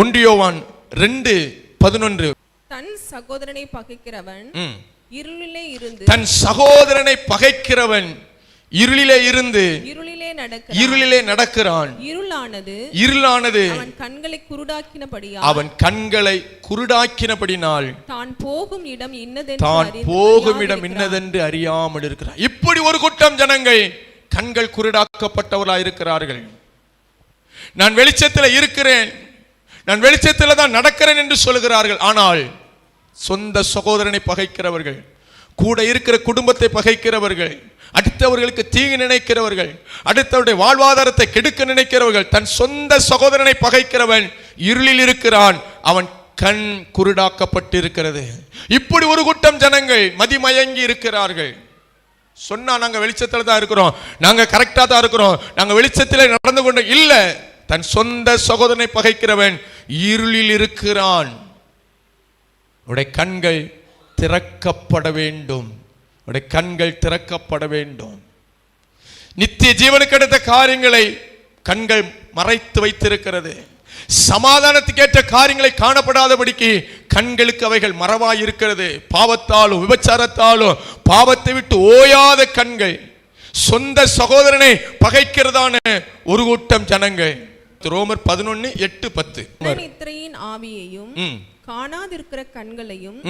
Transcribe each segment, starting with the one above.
ஒன்றியோவான் ரெண்டு பதினொன்று. தன் சகோதரனை பகைக்கிறவன். இருளிலே இருந்து தன் சகோதரனை பகைக்கிறவன் இருளிலே இருந்து இருளிலே நடக்க இருளிலே நடக்கிறான். இருளானது இருளானது. அவன் கண்களை குருடாக்கினபடியா அவன் கண்களை குருடாக்கினபடினால் தான் போகும் இடம் இன்னதென்று தான் போகும் இடம். இன்னதென்று அறியாமல் இருக்கிறார் இப்படி ஒரு கூட்டம் ஜனங்கள் கண்கள் குருடாக்கப்பட்டவர்களாய் இருக்கிறார்கள் நான் வெளிச்சத்தில் இருக்கிறேன். நான் வெளிச்சத்தில் தான் நடக்கிறேன் என்று சொல்கிறார்கள் ஆனால் சொந்த சகோதரனை பகைக்கிறவர்கள் கூட இருக்கிற குடும்பத்தை பகைக்கிறவர்கள் அடுத்தவர்களுக்கு தீங்கு நினைக்கிறவர்கள் அடுத்தவருடைய வாழ்வாதாரத்தை கெடுக்க நினைக்கிறவர்கள் தன் சொந்த சகோதரனை பகைக்கிறவன் இருளில் இருக்கிறான். அவன் கண் குருடாக்கப்பட்டிருக்கிறது. இப்படி ஒரு கூட்டம் ஜனங்கள் மதிமயங்கி இருக்கிறார்கள். சொன்னா நாங்கள் வெளிச்சத்தில் தான் இருக்கிறோம். நாங்கள் கரெக்டாக தான் இருக்கிறோம். நாங்கள் வெளிச்சத்தில் நடந்து கொண்டு இல்லை. தன் சொந்த சகோதரனை பகைக்கிறவன் இருளில் இருக்கிறான். உடைய கண்கள் திறக்கப்பட வேண்டும். உடைய கண்கள் திறக்கப்பட வேண்டும். நித்திய ஜீவனுக்கு அடுத்த காரியங்களை கண்கள் மறைத்து வைத்திருக்கிறது. சமாதானத்துக்கு ஏற்ற காரியங்களை காணப்படாதபடிக்கு கண்களுக்கு அவைகள் மறவாய் இருக்கிறது பாவத்தாலும் விபச்சாரத்தாலும் பாவத்தை விட்டு ஓயாத கண்கள் சொந்த சகோதரனை பகைக்கிறதான ஒரு கூட்டம் ஜனங்கள். ரோமர் பதினொன்னு எட்டு பத்து. நித்திரையின் ஆவியையும் காணாதிருக்கிற கண்களையும்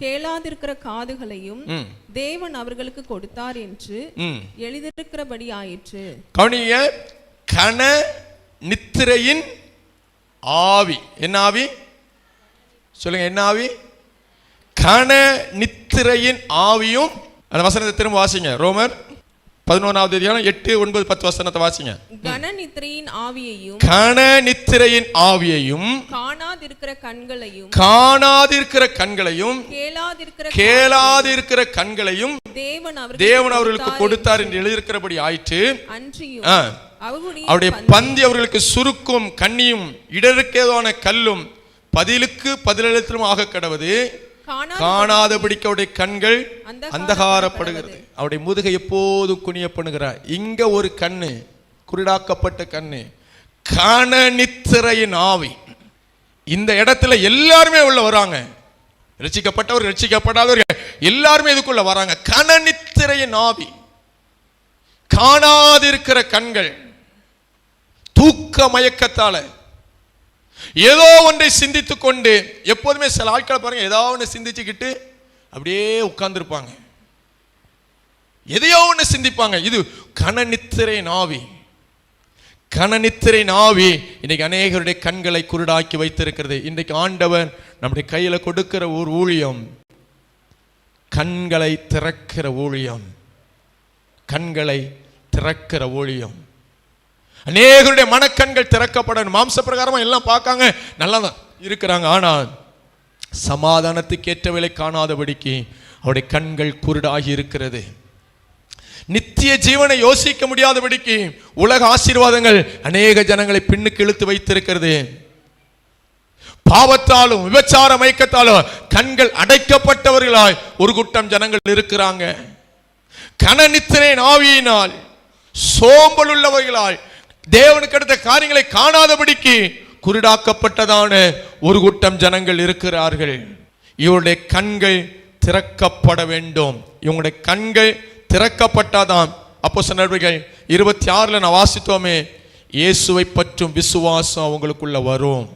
கேளாதிருக்கிற காதுகளையும் தேவன் அவர்களுக்கு கொடுத்தார் என்று எழுதியிருக்கிறபடி ஆயிற்று கவனிங்க கன நித்திரையின் ஆவி. என்ன ஆவி? சொல்லுங்க என்ன ஆவி? கன நித்திரையின் ஆவியும் அந்த வசனத்தை திரும்ப வாசிங்க. ரோமர் பதினொன்றாவது அதிகாரம் எட்டு ஒன்பது பத்து வசனத்தை வாசிங்க. கன நித்திரையின் ஆவியையும் கன நித்திரையின் ஆவியையும் காணாதிருக்கிற கண்களையும் காணாதிருக்கிற கண்களையும் கேளாதிருக்கிற கேளாதிருக்கிற கண்களையும் தேவன் அவர்களுக்கு தேவன் அவர்களுக்கு கொடுத்தார். என்று எழுதியிருக்கிறபடி ஆயிற்று. அன்றியும் அவருடைய பந்தி அவர்களுக்கு சுருக்கும் கண்ணியும் இடருக்கேதான கல்லும் பதிலுக்கு பதிலெழுத்திலும் ஆக கடவது. காணாதபடிக்கு அவருடைய கண்கள் அந்தகாரப்படுகிறது. அவருடைய முதுகை எப்போதும் குனிய பண்ணுகிறார் இங்க ஒரு கண்ணு குருடாக்கப்பட்ட கண்ணு. கன நித்திரையின் ஆவி. இந்த இடத்துல எல்லாருமே உள்ள வராங்க. ரட்சிக்கப்பட்டவர் ரட்சிக்கப்படாதவர்கள் எல்லாருமே இதுக்குள்ள வராங்க. கன நித்திரையின் ஆவி. காணாதிருக்கிற கண்கள் தூக்க மயக்கத்தால ஏதோ ஒன்றை சிந்தித்து கொண்டு எப்போதுமே சில ஆட்களை பாருங்க ஏதோ ஒன்று சிந்திச்சுக்கிட்டு அப்படியே உட்கார்ந்துருப்பாங்க. எதையோ ஒன்று சிந்திப்பாங்க. இது கணநித்திரை நாவி. கணநித்திரை நாவி. இன்னைக்கு அநேகருடைய கண்களை குருடாக்கி வைத்திருக்கிறது. இன்றைக்கு ஆண்டவர் நம்முடைய கையில கொடுக்கிற ஒரு ஊழியம். கண்களை திறக்கிற ஊழியம். கண்களை திறக்கிற ஊழியம். அநேகருடைய மனக்கண்கள் திறக்கப்படணும். மாம்ச பிரகாரமாக எல்லாம் பார்க்காங்க. நல்லா தான் இருக்கிறாங்க. ஆனால் சமாதானத்துக்கு ஏற்றவளை காணாதபடிக்கு அவருடைய கண்கள் குருடாகி இருக்கிறது. நித்திய ஜீவனை யோசிக்க முடியாதபடிக்கு உலக ஆசீர்வாதங்கள் அநேக ஜனங்களை பின்னுக்கு இழுத்து வைத்திருக்கிறது. பாவத்தாலும் விபச்சார மயக்கத்தாலும் கண்கள் அடைக்கப்பட்டவர்களாய் ஒரு கூட்டம் ஜனங்கள் இருக்கிறாங்க. கனநித்திரை ஆவியினால் சோம்பல் உள்ளவர்களாய் தேவனுக்கு அடுத்த காரியங்களை காணாதபடிக்கு குருடாக்கப்பட்டதான ஒரு கூட்டம் ஜனங்கள் இருக்கிறார்கள். இவருடைய கண்கள் திறக்கப்பட வேண்டும். இவங்களுடைய கண்கள் திறக்கப்பட்டாதான். அப்போ சொன்னவர்கள் இருபத்தி ஆறில் நான் வாசித்தோமே இயேசுவை பற்றும் விசுவாசம் அவங்களுக்குள்ள வரும்.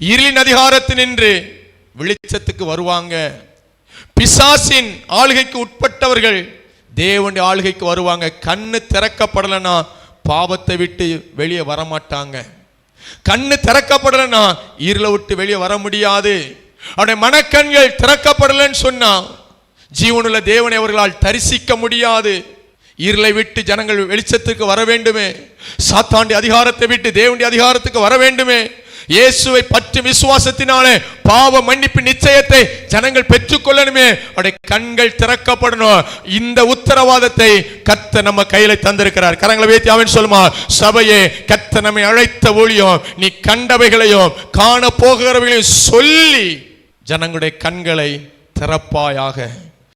இருளின் அதிகாரத்தினின்று வெளிச்சத்துக்கு வருவாங்க. பிசாசின் ஆளுகைக்கு உட்பட்டவர்கள் தேவனுடைய ஆளுகைக்கு வருவாங்க. கண்ணு திறக்கப்படலைன்னா பாவத்தை விட்டு வெளியே வர மாட்டாங்க கண்ணு திறக்கப்படலைன்னா ஈரில் விட்டு வெளியே வர முடியாது. அவருடைய மனக்கண்கள் திறக்கப்படலைன்னு சொன்னா ஜீவனுள்ள தேவனை அவர்களால் தரிசிக்க முடியாது. இருளை விட்டு ஜனங்கள் வெளிச்சத்துக்கு வர வேண்டுமே. சாத்தாண்டி அதிகாரத்தை விட்டு தேவனுடைய அதிகாரத்துக்கு வர வேண்டுமே. இயேசுவை பற்றி விசுவாசத்தினாலே பாவ மன்னிப்பு நிச்சயத்தை ஜனங்கள் பெற்றுக்கொள்ளணுமே. அவருடைய கண்கள் திறக்கப்படணும். இந்த உத்தரவாதத்தை கத்த நம்ம கையில தந்திருக்கிறார். கரங்களை வைத்து அவன் சொல்லுமா? சபையே கத்த நம்மை அழைத்த ஊழியம் நீ கண்டவைகளையும் காண போகிறவைகளையும் சொல்லி ஜனங்களுடைய கண்களை திறப்பாயாக.